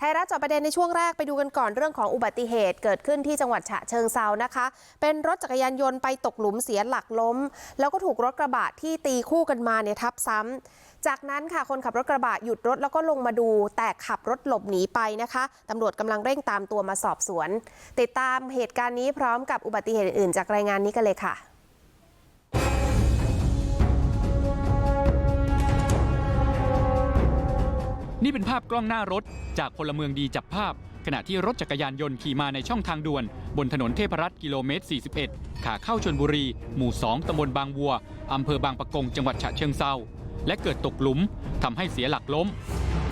ไทยรัฐจอบประเด็นในช่วงแรกไปดูกันก่อนเรื่องของอุบัติเหตุเกิดขึ้นที่จังหวัดฉะเชิงเซานะคะ เป็นรถจักรยานยนต์ไปตกหลุมเสียหลักล้ม แล้วก็ถูกรถกระบะที่ตีคู่กันมาเนี่ยทับซ้ำจากนั้นค่ะคนขับรถกระบะหยุดรถแล้วก็ลงมาดู แต่ขับรถหลบหนีไปนะคะตำรวจกำลังเร่งตามตัวมาสอบสวน ติดตามเหตุการณ์นี้พร้อมกับอุบัติเหตุอื่นๆจากรายงานนี้กันเลยค่ะ นี่เป็นภาพกล้องหน้ารถ จากพลเมืองดีจับภาพ ขณะที่รถจักรยานยนต์ขี่มาในช่องทางด่วน บนถนนเทพรัตน์กิโลเมตร 41 ขาเข้าชนบุรี หมู่ 2ตำบลบางวัว อำเภอบางปะกง จังหวัดฉะเชิงเซาและเกิดตกหลุมทำให้เสียหลักล้ม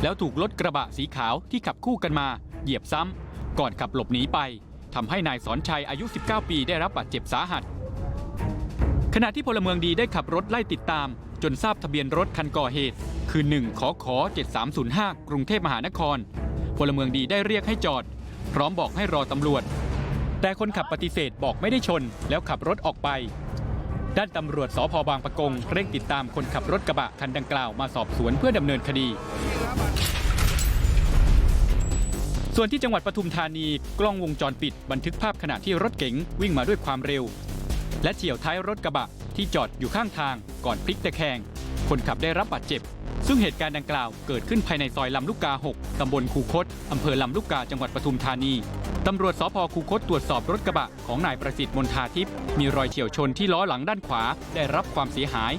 แล้วถูกรถกระบะสีขาวที่ขับคู่กันมา เหยียบซ้ำก่อนขับหลบหนีไปทำให้นายสอนชัยอายุ 19 ปีได้รับบาดเจ็บสาหัส ขณะที่พลเมืองดีได้ขับรถไล่ติดตาม จนทราบทะเบียนรถคันก่อเหตุ คือ1ขอขอ7305 กรุงเทพมหานคร พลเมืองดีได้เรียกให้จอด พร้อมบอกให้รอตำรวจ แต่คนขับปฏิเสธบอกไม่ได้ชน แล้วขับรถออกไป ด้านตำรวจสพบางปะกงเร่งติดตามคนขับรถกระบะคันดังกล่าวมาสอบสวนเพื่อดำเนินคดี ส่วนที่จังหวัดปทุมธานีกล้องวงจรปิด บันทึกภาพขณะที่รถเก๋งวิ่งมาด้วยความเร็ว และเฉียวท้ายรถกระบะที่จอดอยู่ข้างทางก่อนพลิกตะแคง คนขับได้รับบาดเจ็บ ซึ่งเหตุการณ์ดังกล่าวเกิดขึ้นภายในซอยลำลูกกา 6 ตำบลคูคต อำเภอลำลูกกา จังหวัดปทุมธานี ตำรวจสพคูคตตรวจสอบรถกระบะของนายประสิทธิ์มนทาทิพย์ มีรอยเฉียวชนที่ล้อหลังด้านขวาได้รับความเสียหาย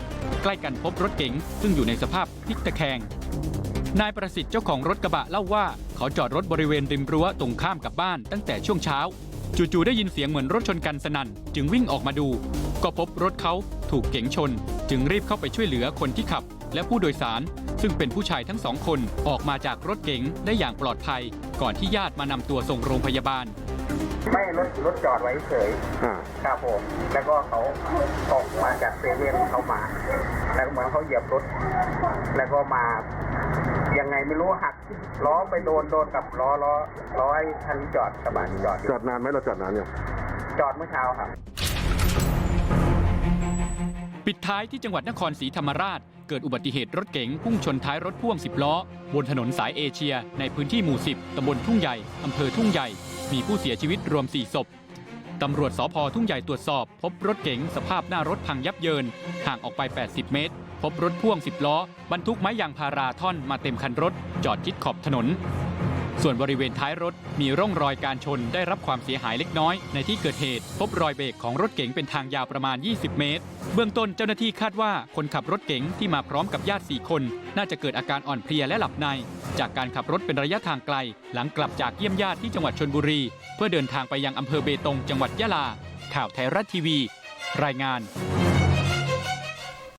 ใกล้กันพบรถเก๋งซึ่งอยู่ในสภาพพลิกตะแคง นายประสิทธิ์เจ้าของรถกระบะเล่าว่า เขาจอดรถบริเวณริมรั้วตรงข้ามกับบ้านตั้งแต่ช่วงเช้า จู่ๆได้ยินเสียงเหมือนรถชนกันสนั่น จึงวิ่งออกมาดู ก็พบรถเขาถูกเก๋งชน จึงรีบเข้าไปช่วยเหลือคนที่ขับ และผู้โดยสาร ซึ่งเป็นผู้ชายทั้งสองคนออกมาจากรถเก๋งได้อย่างปลอดภัย ก่อนที่ญาติมานำตัวส่งโรงพยาบาล ไม่รถรถจอดไว้เฉยอ่า ครับผมแล้วก็เขาออกมาจากเซเว่นเขามา แล้วก็เหมือนเขาเหยียบรถ แล้วก็มายังไงไม่รู้หักล้อไปโดนโดนกับล้อล้อล้อไอ้คันที่จอดกระบะที่จอดอยู่จอดนานไหมเราจอดนานเนี่ยจอดเมื่อเช้าครับ ปิดท้ายที่จังหวัดนครศรีธรรมราช เกิดอุบัติเหตุรถเก๋งพุ่งชนท้ายรถพ่วง 10 ล้อ บนถนนสายเอเชีย ในพื้นที่หมู่ 10 ตำบลทุ่งใหญ่ อำเภอทุ่งใหญ่ มีผู้เสียชีวิตรวม 4 ศพ ตำรวจสพทุ่งใหญ่ตรวจสอบ พบรถเก๋งสภาพหน้ารถพังยับเยิน ห่างออกไป 80 เมตร พบรถพ่วง 10 ล้อ บรรทุกไม้ยางพาราท่อนมาเต็มคันรถ จอดชิดขอบถนน ส่วนบริเวณท้ายรถมีร่องรอยการชนได้รับความเสียหายเล็กน้อย ในที่เกิดเหตุ พบรอยเบรกของรถเก๋งเป็นทางยาวประมาณ 20 เมตร เบื้องต้นเจ้าหน้าที่คาดว่าคนขับรถเก๋งที่มาพร้อมกับญาติ 4 คน น่าจะเกิดอาการอ่อนเพลียและหลับใน จากการขับรถเป็นระยะทางไกล หลังกลับจากเยี่ยมญาติที่จังหวัดชนบุรี เพื่อเดินทางไปยังอำเภอเบตง จังหวัดยะลา ข่าวไทยรัฐทีวี รายงาน